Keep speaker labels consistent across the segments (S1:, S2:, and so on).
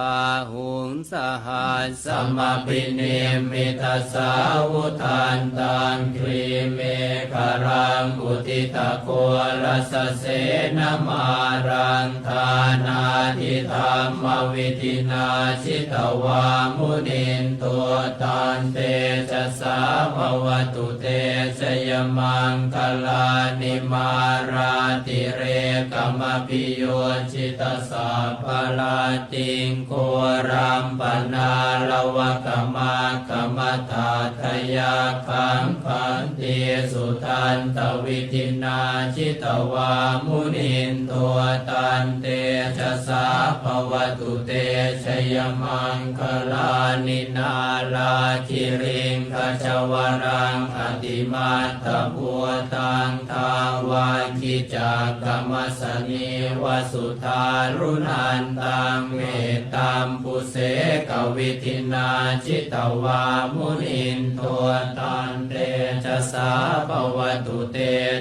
S1: อาหุงสหัสสมปิเนมิตาสาวุทานตังครีเมฆรังอุติตะโกรสเสนมารังทานาทิธรรมวิธินาชิตวามุนินตัวตันเตจะสาภวตุเตชยมังคลานิมาราติเรกมปิโยชิตสาปลาติงโครัมปนาลวะกมากมตาทยาคังคันติสุทันตวิธินาชิตวามุนินตัวตันเตชะสาภวตุเตชยมังคลานินาลาคิริงขจวรังอติมาตบัวตังทาวาคิจากกรรมสนีวสุธารุนันตังเมตตามปุเสกวิธินาจิตวามุนินตัวตันเตชะสาภวตุเต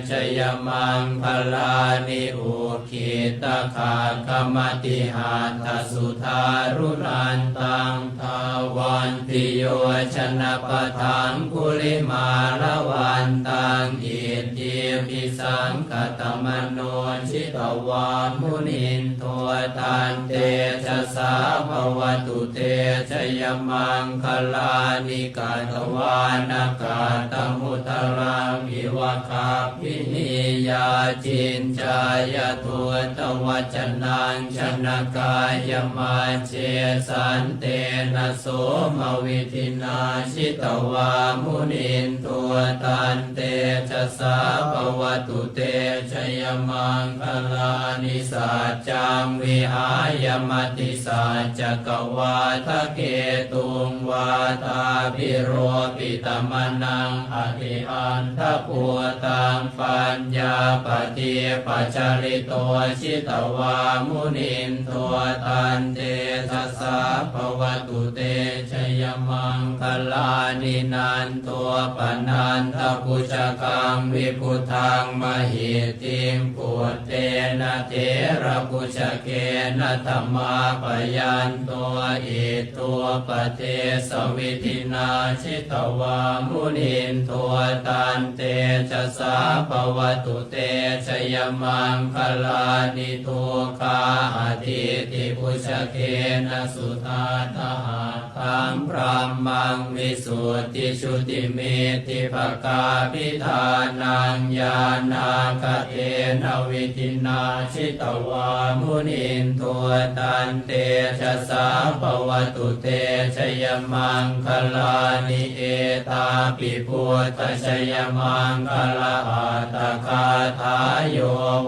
S1: ชยมังคลานิอุคิตขากรรมติหาตสุธารุนันตังทาวันติโยชนะปทังคุลิมาละวันตังอิทิปิสังกตมโนชิตวามุนินตัวตันเตชะสาภวตุเตชยมังคลานิกาตวานากาตมุตรังอิวะคาพินิยาจินจายตัวตวัจนังชนกายมาเจสันเตนะโสมวิธินาชิตวามุนินตัวตันเตชะสาภวตุเตชยมังคลานิสัจจังวิหายมติสัจกวาทะเกตุงวาตาพิโรปิตมนังอธิอันทะปัวตังปัญญาปฏิปัจจริโตชิตวามุนินตัวตันเตชะสาภวตุเตชยมังคลานินันตัวปนันทปุจกังวิพุทังมหิติมปุตเตนะเทระปุจเกนะธรรมาปยนตัวอิตัวปเทสวิธินาชิตวามุนินตัวตันเตชะสาภวตุเตชยมังคลานิทุคาอธิติปุชเกนะสุตาตหาตังพระมังวิสุทธิชุติเมติภกาพิธานังญาณาคเทนวิธินาชิตวามุนินตัวตันเตชะสาภวตุเตชยมังคลานิเอตาปิพุทธชยมังคลาอัตคาทายโย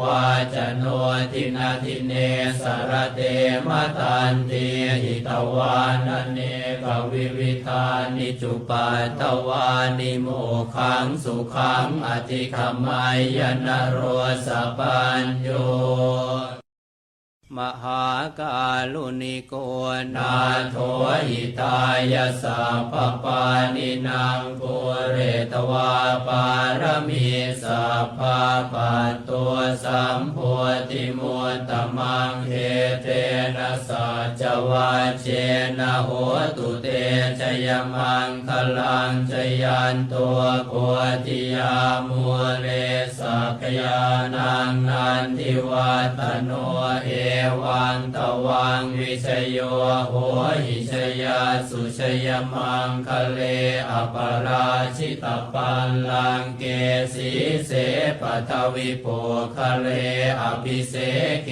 S1: วาจโนทินาทิเนสรเตมตันติหิตวานเนกวิวิธานิจุปัตตวานิโมขังสุขังอธิขมายนโรสปัญโย มหากาลุนิโกนาโทหิตายสัพพปานินางปุเรตวาปารมีสัพพปัตตัวสัมโพธิมุตตมังเฮเทนะสัจวาเจนะโหตุเตชยมังคลังชยันตัวโพธิยามุเลสักยานังนันทิวัตโนเอวังตวังวิชโยโหหิชยาสุชยมังคะเลอปราชิตปัลลังเกสีเสปทวิโปคะเลอภิเสเก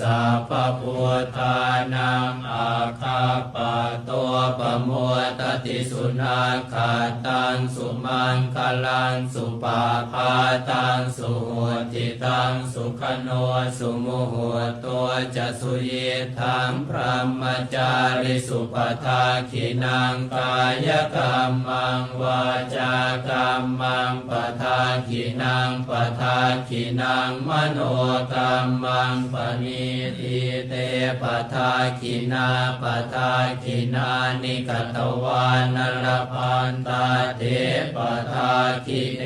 S1: สัพพพุทธานังอาคาปะตัวปมัวตติสุนาคาตังสุมังคลังสุปาพาตังสุโหติตังสุขโนสุโมโหตัวจะสุเยทังพระมจาริสุปทาขินังกายกรรมังวาจากรรมังปทาขินังปทาขินังมโนกรรมังปณิทิเตปทาขินาปทาขินานิกตวานรพันตาเทปทาขิเอ